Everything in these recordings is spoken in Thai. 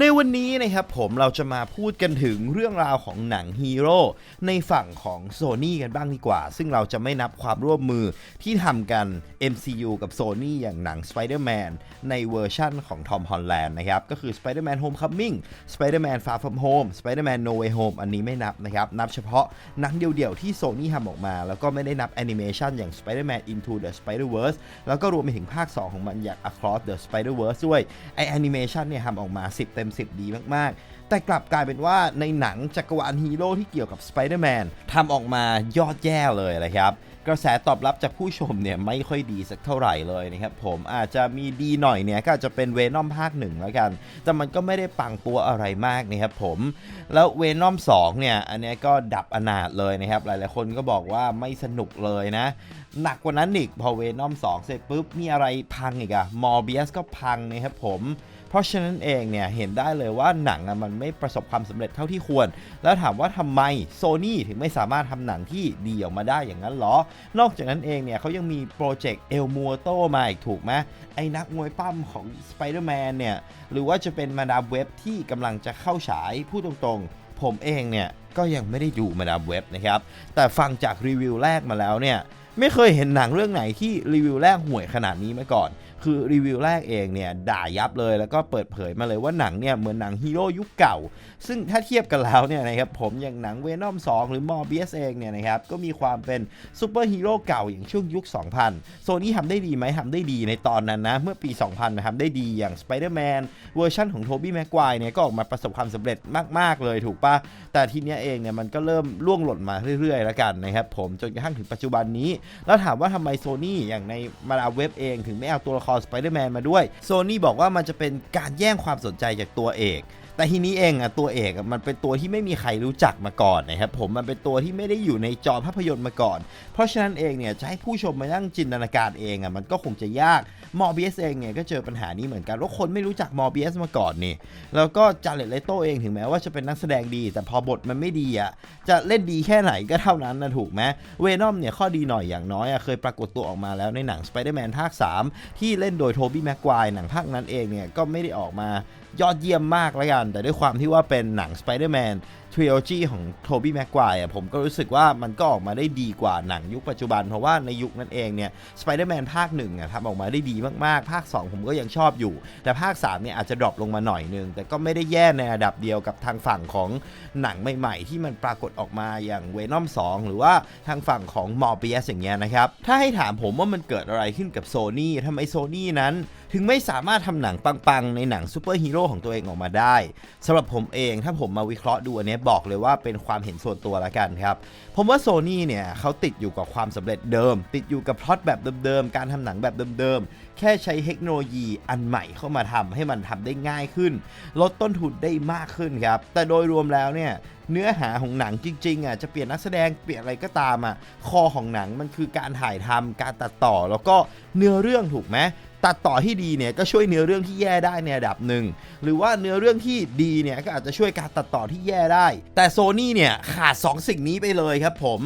ในวันนี้นะครับผมเราจะมาพูดกันถึงเรื่องราวของหนังฮีโร่ในฝั่งของ Sony กันบ้างดีกว่า ซึ่งเราจะไม่นับความร่วมมือที่ทำกัน MCU กับ Sony อย่างหนัง Spider-Man ในเวอร์ชั่นของ Tom Holland นะครับ ก็คือ Spider-Man Homecoming Spider-Man Far From Home Spider-Man No Way Home อันนี้ไม่นับนะครับ นับเฉพาะหนังเดี่ยวๆที่ Sony ทำออกมา แล้วก็ไม่ได้นับแอนิเมชันอย่าง Spider-Man Into the Spider-Verse แล้วก็รวมไปถึงภาค 2 ของมันอย่าง Across the Spider-Verse ด้วยไอแอนิเมชันเนี่ยทำออกมา 10 เต็ม10 ดีมากๆ แต่กลับกลายเป็นว่าในหนังจักรวาลฮีโร่ที่เกี่ยวกับ Spider-Man ทำออกมายอดแย่เลยนะครับ กระแสตอบรับจากผู้ชมเนี่ยไม่ค่อยดีสักเท่าไหร่เลยนะครับผมอาจจะมีดีหน่อยเนี่ยก็อาจจะเป็นเวนอมภาคหนึ่งแล้วกัน แต่มันก็ไม่ได้ปังตัวอะไรมากนะครับผมแล้วเวนอม2เนี่ยอันนี้ก็ดับอนาถเลยนะครับ หลายๆคนก็บอกว่าไม่สนุกเลยนะหนักกว่านั้นอีกพอเวนอม2เสร็จปุ๊บ มีอะไรพังอีกอะมอร์เบียสก็พังนะครับผม เพราะฉะนั้นเองเนี่ยเห็นได้เลยว่าหนังอะมันไม่ประสบความสำเร็จเท่าที่ควร แล้วถามว่าทำไมโซ n y ถึงไม่สามารถทำหนังที่ดีออกมาได้อย่างนั้นหรอ นอกจากนั้นเองเนี่ยเขายังมีโปรเจกต์เอลมัวโตมาอีกถูกไหมไอ้นักมวยปั้มของ Spider-Man เนี่ยหรือว่าจะเป็นมาดามเว็บที่กำลังจะเข้าฉายพูดตรงๆ ผมเองเนี่ยก็ยังไม่ได้ดูมาดามเว็บนะครับ แต่ฟังจากรีวิวแรกมาแล้วเนี่ยไม่เคยเห็นหนังเรื่องไหนที่รีวิวแรกห่วยขนาดนี้มาก่อน คือรีวิวแรกเองเนี่ยด่ายับเลยแล้วก็เปิดเผยมาเลยว่าหนังเนี่ยเหมือนหนังฮีโร่ยุคเก่า ซึ่งถ้าเทียบกันแล้วเนี่ยนะครับผมอย่างหนังเวนอม2 หรือมอร์เบียสเองเนี่ยนะครับก็มีความเป็นซูเปอร์ฮีโร่เก่าอย่างช่วงยุค 2000 โซนี่ทำได้ดีไหมทำได้ดีในตอนนั้นนะ เมื่อปี 2000นะทำได้ดีอย่าง Spider-Man เวอร์ชันของโทบี้แม็กควายเนี่ยก็ออกมาประสบความสำเร็จมาก ๆ เลยถูกปะแต่ทีเนี้ยเองเนี่ยมันก็เริ่มล่วงหล่นมาเรื่อยๆแล้วกันนะครับผมจนกระทั่งถึงปัจจุบันนี้ แล้วถามว่าทำไมโซนี่อย่างในมาดาเว็บเองถึงไม่เอาตัวละคครสไปเดอร์แมนมาด้วย โซนี่บอกว่ามันจะเป็นการแย่งความสนใจจากตัวเอก แต่ทีนี้เองอะตัวเอกมันเป็นตัวที่ไม่มีใครรู้จักมาก่อนนะครับผมมันเป็นตัวที่ไม่ได้อยู่ในจอภาพยนตร์มาก่อน เพราะฉะนั้นเองเนี่ยจะให้ผู้ชมมานั่งจินตนาการเองอะมันก็คงจะยากมอร์เบียสเองเนี่ยก็เจอปัญหานี้เหมือนกันว่าคนไม่รู้จักมอร์เบียสมาก่อนนี่แล้วก็จาเลตเลโตเองถึงแม้ว่าจะเป็นนักแสดงดี แต่พอบทมันไม่ดีอะจะเล่นดีแค่ไหนก็เท่านั้นนะถูกไหมเวนอมเนี่ยข้อดีหน่อยอย่างน้อยอะเคยปรากฏตัวออกมาแล้วในหนัง Spider-Man ภาค 3 ที่เล่นโดยโทบี้แม็กควายหนังภาคนั้นเองเนี่ยก็ไม่ได้ออกมายอดเยี่ยมมากแล้วกันแต่ด้วยความที่ว่าเป็นหนัง Spider-Man ทริโอจีของโทบี้แม็กควายอะผมก็รู้สึกว่ามันก็ออกมาได้ดีกว่าหนังยุคปัจจุบัน เพราะว่าในยุคนั้นเองเนี่ย Spider-Man ภาคหนึ่งอะทำออกมาได้ดีมากๆ ภาค 2 ผมก็ยังชอบอยู่ แต่ภาค3เนี่ยอาจจะดรอปลงมาหน่อยนึง แต่ก็ไม่ได้แย่ในระดับเดียวกับทางฝั่งของหนังใหม่ๆ ที่มันปรากฏออกมาอย่างเวนอม2 หรือว่าทางฝั่งของมอร์เบียสอย่างเงี้ยนะครับถ้าให้ถามผมว่ามันเกิดอะไรขึ้นกับโซนี่ทำไมโซนี่นั้นถึงไม่สามารถทำหนังปังๆ ในหนังซูเปอร์ฮีโร่ของตัวเองออกมาได้สำหรับผมเองถ้าผมมาวิเคราะห์ดูอันนี้บอกเลยว่าเป็นความเห็นส่วนตัวละกันครับ ผมว่าโซนี่เนี่ยเขาติดอยู่กับความสำเร็จเดิม ติดอยู่กับพล็อตแบบเดิมๆ การทำหนังแบบเดิมๆ แค่ใช้เทคโนโลยีอันใหม่เข้ามาทำให้มันทำได้ง่ายขึ้น ลดต้นทุนได้มากขึ้นครับ แต่โดยรวมแล้วเนี่ยเนื้อหาของหนังจริงๆอะจะเปลี่ยนนักแสดงเปลี่ยนอะไรก็ตามอะคอของหนังมันคือการถ่ายทำการตัดต่อแล้วก็เนื้อเรื่องถูกไหม ตัดต่อที่ดีเนี่ยก็ช่วยเนื้อเรื่องที่แย่ได้ในระดับหนึ่งหรือว่าเนื้อเรื่องที่ดีเนี่ยก็อาจจะช่วยการตัดต่อที่แย่ได้ แต่โซนี่เนี่ยขาด 2 สิ่งนี้ไปเลยครับผม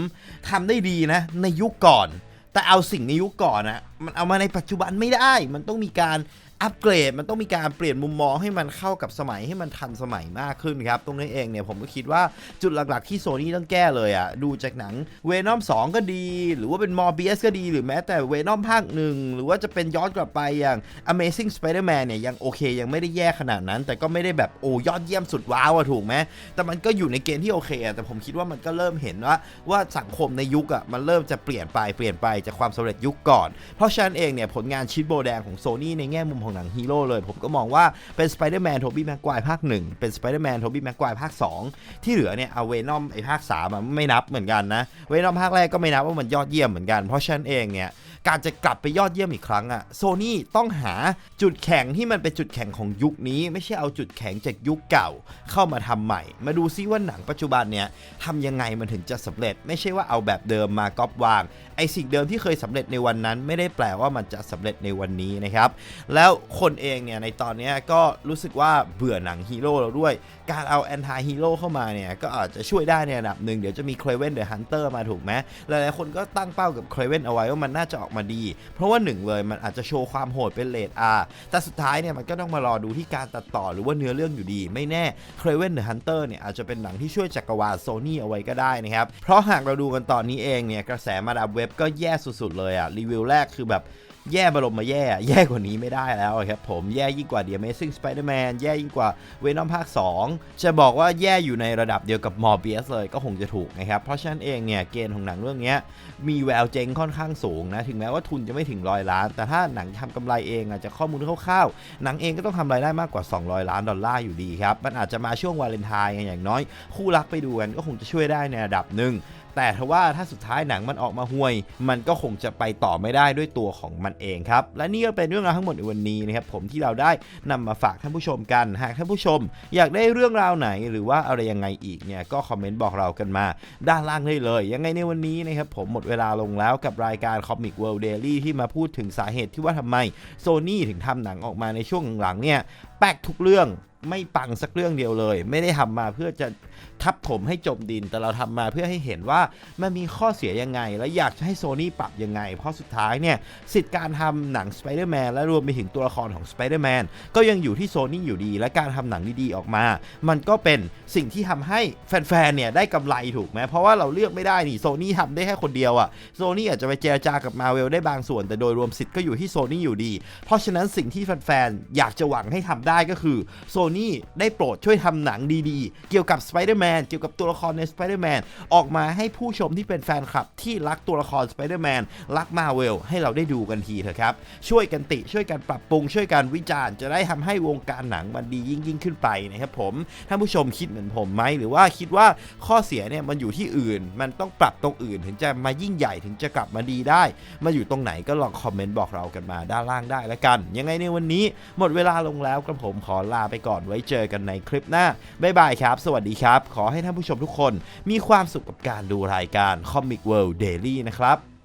ทำได้ดีนะในยุคก่อน แต่เอาสิ่งในยุคก่อนนะมันเอามาในปัจจุบันไม่ได้ มันต้องมีการ อัปเกรดมันต้องมีการเปลี่ยนมุมมองให้มันเข้ากับสมัยให้มันทันสมัยมากขึ้นครับ ตรงนี้เองเนี่ยผมก็คิดว่าจุดหลักๆที่โซนี่ต้องแก้เลยอะ่ะ ดูจากหนังเวนอม2ก็ดี หรือว่าเป็นมอร์เบียสก็ดี หรือแม้แต่เวนอมภาคหนึ่งหรือว่าจะเป็นย้อนกลับไปอย่าง Amazing Spider-Man เนี่ยยังโอเค ยังไม่ได้แย่ขนาดนั้น แต่ก็ไม่ได้แบบโอ้ยอดเยี่ยมสุดว้าวอะถูกไหมแต่มันก็อยู่ในเกณฑ์ที่โอเคอะแต่ผมคิดว่ามันก็เริ่มเห็นว่าว่าสังคมในยุคอะมันเริ่มจะเปลี่ยนไปเปลี่ยนไปจากความสำเร็จยุคก่อน เพราะฉะนั้นเองเนี่ยผลงานชิดโบแดงของโซนี่ในแง่มุมของหนังฮีโร่เลย ผมก็มองว่าเป็นสไปเดอร์แมนโทบี้แม็กควายภาค 1 เป็นสไปเดอร์แมนโทบี้แม็กควายภาค 2 ที่เหลือเนี่ยเอาเวนอมไอภาค3อะไม่นับเหมือนกันนะเวนอมภาคแรกก็ไม่นับว่ามันยอดเยี่ยมเหมือนกัน เพราะฉะนั้นเองเนี่ย การจะกลับไปยอดเยี่ยมอีกครั้งอะโซนี่ต้องหาจุดแข็งที่มันเป็นจุดแข็งของยุคนี้ ไม่ใช่เอาจุดแข็งจากยุคเก่าเข้ามาทำใหม่ มาดูซิว่าหนังปัจจุบันเนี่ยทำยังไงมันถึงจะสำเร็จ ไม่ใช่ว่าเอาแบบเดิมมาก๊อปวางไอสิ่งเดิมที่เคยสำเร็จในวันนั้น ไม่ได้แปลว่ามันจะสำเร็จในวันนี้นะครับ แล้วคนเองเนี่ยในตอนเนี้ยก็รู้สึกว่าเบื่อหนังฮีโร่แล้วด้วย การเอาแอนตี้ฮีโร่เข้ามาเนี่ยก็อาจจะช่วยได้ในระดับหนึ่งเดี๋ยวจะมีเครเวนเดอะฮันเตอร์มาถูกไหมหลายๆคนก็ตั้งเป้ากับเครเวนเอาไว้ว่ามันน่าจะออกอกมาดี เพราะว่าหนึ่งเลยมันอาจจะโชว์ความโหดเป็นเลด R แต่สุดท้ายเนี่ยมันก็ต้องมารอดูที่การตัดต่อหรือว่าเนื้อเรื่องอยู่ดี ไม่แน่ c r a v e n the Hunter เนี่ยอาจจะเป็นหนังที่ช่วยจักรวาลโซนี่เอาไว้ก็ได้นะครับ เพราะหากเราดูกันตอนนี้เองเนี่ยกระแสมาดับเว็บก็แย่สุดๆเลยอะรีวิวแรกคือแบบ แย่บรมมาแย่ แย่กว่านี้ไม่ได้แล้วครับผมแย่ยิ่งกว่า The Amazing Spider-Man แย่ยิ่งกว่า Venom ภาค 2 จะบอกว่าแย่อยู่ในระดับเดียวกับ Morbius เลยก็คงจะถูกนะครับ เพราะฉะนั้นเองเนี่ยเกณฑ์ของหนังเรื่องนี้มีแววเจ๊งค่อนข้างสูงนะ ถึงแม้ว่าทุนจะไม่ถึงร้อยล้าน แต่ถ้าหนังทำกำไรเองอาจจะข้อมูลคร่าวๆ หนังเองก็ต้องทำรายได้มากกว่า 200 ล้านดอลลาร์อยู่ดีครับ มันอาจจะมาช่วงวาเลนไทน์อย่างน้อย คู่รักไปดูกันก็คงจะช่วยได้ในระดับหนึ่งแต่ถ้าว่าถ้าสุดท้ายหนังมันออกมาห่วย มันก็คงจะไปต่อไม่ได้ด้วยตัวของมันเองครับ และนี่ก็เป็นเรื่องราวทั้งหมดในวันนี้นะครับผมที่เราได้นำมาฝากท่านผู้ชมกัน หากท่านผู้ชม อยากได้เรื่องราวไหนหรือว่าอะไรยังไงอีกเนี่ยก็คอมเมนต์บอกเรากันมา ด้านล่างได้เลย ยังไงในวันนี้นะครับผมหมดเวลาลงแล้วกับรายการ Comic World Daily ที่มาพูดถึงสาเหตุที่ว่าทำไมโซนี่ถึงทำหนังออกมาในช่วงหลังๆเนี่ยแป๊กทุกเรื่อง ไม่ปังสักเรื่องเดียวเลย ไม่ได้ทำมาเพื่อจะทับถมให้จมดิน แต่เราทำมาเพื่อให้เห็นว่ามันมีข้อเสียยังไง และอยากจะให้โซนี่ปรับยังไง เพราะสุดท้ายเนี่ย สิทธิ์การทำหนัง Spider-Man และรวมไปถึงตัวละครของ Spider-Man ก็ยังอยู่ที่โซนี่อยู่ดี และการทำหนังดีๆออกมา มันก็เป็นสิ่งที่ทำให้แฟนๆเนี่ยได้กำไรถูกไหมเพราะว่าเราเลือกไม่ได้นี่โซนี่ทำได้แค่คนเดียวอะโซนี่อาจจะไปเจรจากับมาเวลได้บางส่วน แต่โดยรวมสิทธิ์ก็อยู่ที่โซนี่อยู่ดี เพราะฉะนั้นสิ่งที่แฟนๆอยากจะหวังให้ทำได้ก็คือโซนี่ได้โปรดช่วยทำหนังดีๆ เกี่ยวกับ Spider-Man เกี่ยวกับตัวละครใน Spider-Man ออกมาให้ผู้ชมที่เป็นแฟนคลับ ที่รักตัวละคร Spider-Man รักมาเวลให้เราได้ดูกันทีเถอะครับ ช่วยกันติช่วยกันปรับปรุง ช่วยกันวิจารณ์จะได้ทำให้วงการหนังมันดียิ่งยิ่งขึ้นไปนะครับผมท่านผู้ชมคิดเหมือนผมไหมหรือว่าคิดว่าข้อเสียเนี่ยมันอยู่ที่อื่น มันต้องปรับตรงอื่น ถึงจะมายิ่งใหญ่ถึงจะกลับมาดีได้มาอยู่ตรงไหนก็ลองคอมเมนต์บอกเรากันมาด้านล่างได้แล้วกัน ยังไงในวันนี้หมดเวลาลงแล้วกระผมขอลาไปก่อนอนไว้เจอกันในคลิปหน้า บ๊ายบายครับ สวัสดีครับ ขอให้ท่านผู้ชมทุกคน มีความสุขกับการดูรายการ Comic World Daily นะครับ